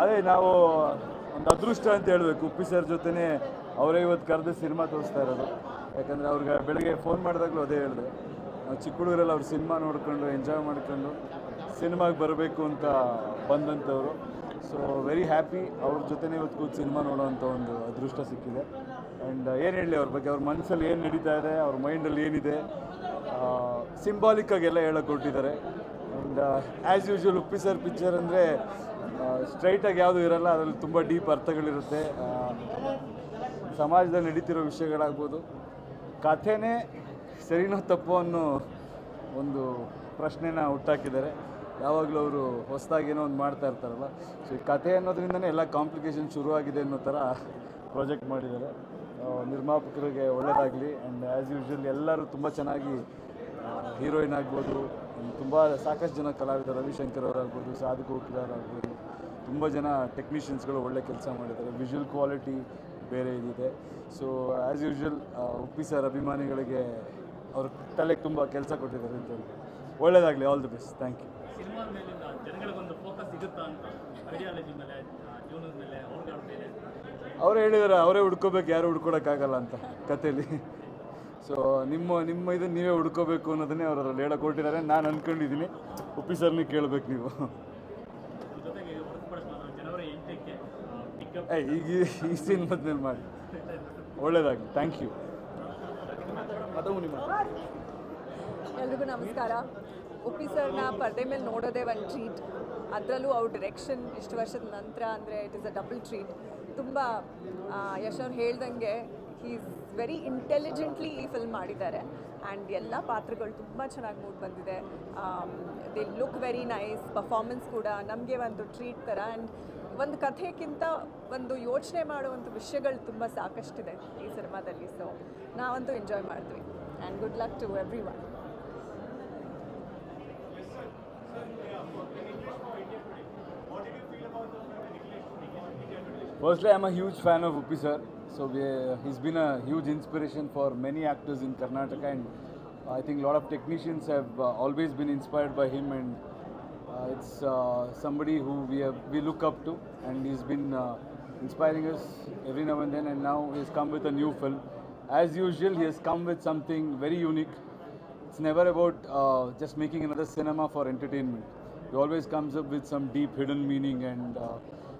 ಅದೇ ನಾವು ಒಂದು ಅದೃಷ್ಟ ಅಂತ ಹೇಳಬೇಕು. ಉಪ್ಪಿ ಸರ್ ಜೊತೆನೇ ಅವರೇ ಇವತ್ತು ಕರೆದು ಸಿನಿಮಾ ತೋರಿಸ್ತಾ ಇರೋದು. ಯಾಕಂದರೆ ಅವ್ರಿಗೆ ಬೆಳಗ್ಗೆ ಫೋನ್ ಮಾಡಿದಾಗಲೂ ಅದೇ ಹೇಳಿದೆ. ನಾವು ಚಿಕ್ಕ ಹುಡುಗರಲ್ಲಿ ಅವ್ರು ಸಿನಿಮಾ ನೋಡಿಕೊಂಡು ಎಂಜಾಯ್ ಮಾಡ್ಕೊಂಡು ಸಿನಿಮಾಗೆ ಬರಬೇಕು ಅಂತ ಬಂದಂಥವ್ರು. ಸೊ ವೆರಿ ಹ್ಯಾಪಿ ಅವ್ರ ಜೊತೆನೇ ಇವತ್ತು ಕೂತು ಸಿನಿಮಾ ನೋಡೋವಂಥ ಒಂದು ಅದೃಷ್ಟ ಸಿಕ್ಕಿದೆ. ಆ್ಯಂಡ್ ಏನು ಹೇಳಿ ಅವ್ರ ಬಗ್ಗೆ? ಅವ್ರ ಮನಸ್ಸಲ್ಲಿ ಏನು ನಡೀತಾ ಇದೆ? ಅವ್ರ ಮೈಂಡಲ್ಲಿ ಏನಿದೆ? ಸಿಂಬಾಲಿಕ್ಕಾಗೆಲ್ಲ ಹೇಳಕ್ಕೆ ಕೊಟ್ಟಿದ್ದಾರೆ and as usual Uppi sir picture ಅಂದರೆ ಸ್ಟ್ರೈಟಾಗಿ ಯಾವುದು ಇರಲ್ಲ, ಅದರಲ್ಲಿ ತುಂಬ ಡೀಪ್ ಅರ್ಥಗಳಿರುತ್ತೆ. ಸಮಾಜದಲ್ಲಿ ನಡೀತಿರೋ ವಿಷಯಗಳಾಗ್ಬೋದು. ಕಥೆನೇ ಸರಿನೋ ತಪ್ಪೋ ಅನ್ನೋ ಒಂದು ಪ್ರಶ್ನೆನ ಹುಟ್ಟಾಕಿದ್ದಾರೆ. ಯಾವಾಗಲೂ ಅವರು ಹೊಸದಾಗಿ ಏನೋ ಒಂದು ಮಾಡ್ತಾ ಇರ್ತಾರಲ್ಲ. ಸೊ ಈ ಕಥೆ ಅನ್ನೋದ್ರಿಂದನೇ ಎಲ್ಲ ಕಾಂಪ್ಲಿಕೇಶನ್ ಶುರುವಾಗಿದೆ ಅನ್ನೋ ಥರ ಪ್ರಾಜೆಕ್ಟ್ ಮಾಡಿದ್ದಾರೆ. ನಿರ್ಮಾಪಕರಿಗೆ ಒಳ್ಳೆಯದಾಗಲಿ ಆ್ಯಂಡ್ ಆ್ಯಸ್ ಯೂಶ್ವಲ್ ಎಲ್ಲರೂ ತುಂಬ ಚೆನ್ನಾಗಿ ಹೀರೋಯಿನ್ ಆಗ್ಬೋದು ತುಂಬ ಸಾಕಷ್ಟು ಜನ ಕಲಾವಿದ ರವಿಶಂಕರ್ ಅವರಾಗ್ಬೋದು ಸಾಧು ಆಗ್ಬೋದು ತುಂಬ ಜನ ಟೆಕ್ನಿಷಿಯನ್ಸ್ಗಳು ಒಳ್ಳೆ ಕೆಲಸ ಮಾಡಿದ್ದಾರೆ. ವಿಜುವಲ್ ಕ್ವಾಲಿಟಿ ಬೇರೆ ಇದಿದೆ. So as usual Uppi sir ಅಭಿಮಾನಿಗಳಿಗೆ ಅವ್ರ ತಲೆಗೆ ತುಂಬ ಕೆಲಸ ಕೊಟ್ಟಿದ್ದಾರೆ ಅಂತ ಹೇಳಿ ಒಳ್ಳೆಯದಾಗಲಿ all the best thank you ಅವರೇ ಹೇಳಿದ್ದಾರೆ ಅವರೇ ಹುಡ್ಕೋಬೇಕು ಯಾರು ಹುಡ್ಕೊಡೋಕ್ಕಾಗಲ್ಲ ಅಂತ ಕಥೆಯಲ್ಲಿ ಸೊ ನಿಮ್ಮ ನಿಮ್ಮ ಇದು ನೀವೇ ಹುಡ್ಕೋಬೇಕು ಅನ್ನೋದನ್ನೇ ಅವರು ಅದ್ರಲ್ಲಿ ಹೇಳಕ್ಕೆ ಕೊಟ್ಟಿದ್ದಾರೆ ನಾನು ಅಂದ್ಕೊಂಡಿದ್ದೀನಿ ಉಪ್ಪಿ ಸರ್ನೇ ಕೇಳಬೇಕು ನೀವು. ಈಗ ಈ- ಸೀನ್ ಮಾಡಿ. ಒಳ್ಳೇದಾಗಲಿ. ಥ್ಯಾಂಕ್ ಯು ಅದು ನಿಮ್ಮ ಎಲ್ರಿಗೂ ನಮಸ್ಕಾರ. ಉಪ್ಪಿ ಸರ್ನ ಪರದೆ ಮೇಲೆ ನೋಡೋದೇ ಒಂದು ಟ್ರೀಟ್ ಅದರಲ್ಲೂ ಅವ್ರ ಡಿರೆಕ್ಷನ್ ಇಷ್ಟು ವರ್ಷದ ನಂತರ ಅಂದರೆ it is a double treat ತುಂಬ ಯಶ್ ಅವ್ರು ಹೇಳ್ದಂಗೆ ಈಸ್ ವೆರಿ ಇಂಟೆಲಿಜೆಂಟ್ಲಿ ಈ ಫಿಲ್ಮ್ ಮಾಡಿದ್ದಾರೆ. ಆ್ಯಂಡ್ ಎಲ್ಲ ಪಾತ್ರಗಳು ತುಂಬ ಚೆನ್ನಾಗಿ ಮೂಡ್ ಬಂದಿದೆ. They look very nice performance ಕೂಡ ನಮಗೆ ಒಂದು ಟ್ರೀಟ್ ಥರ ಆ್ಯಂಡ್ ಒಂದು ಕಥೆಗಿಂತ ಒಂದು ಯೋಚನೆ ಮಾಡುವಂಥ ವಿಷಯಗಳು ತುಂಬ ಸಾಕಷ್ಟಿದೆ ಈ ಸಿನಿಮಾದಲ್ಲಿ. ಸೊ ನಾವಂತೂ ಎಂಜಾಯ್ ಮಾಡಿದ್ವಿ and good luck to everyone Firstly, I'm a huge fan of Uppi sir. So we, he's been a huge inspiration for many actors in Karnataka, and I think a lot of technicians have uh, always been inspired by him. And uh, it's uh, somebody who we have we look up to, and he's been uh, inspiring us every now and then. And now he's come with a new film. As usual, he has come with something very unique. It's never about uh, just making another cinema for entertainment. He always comes up with some deep hidden meaning and uh,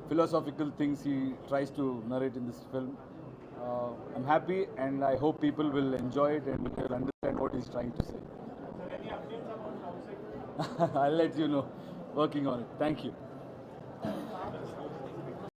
philosophical things he tries to narrate in this film. Uh, I'm happy and I hope people will enjoy it and will understand what he's trying to say. I'll let you know. Working on it. Thank you.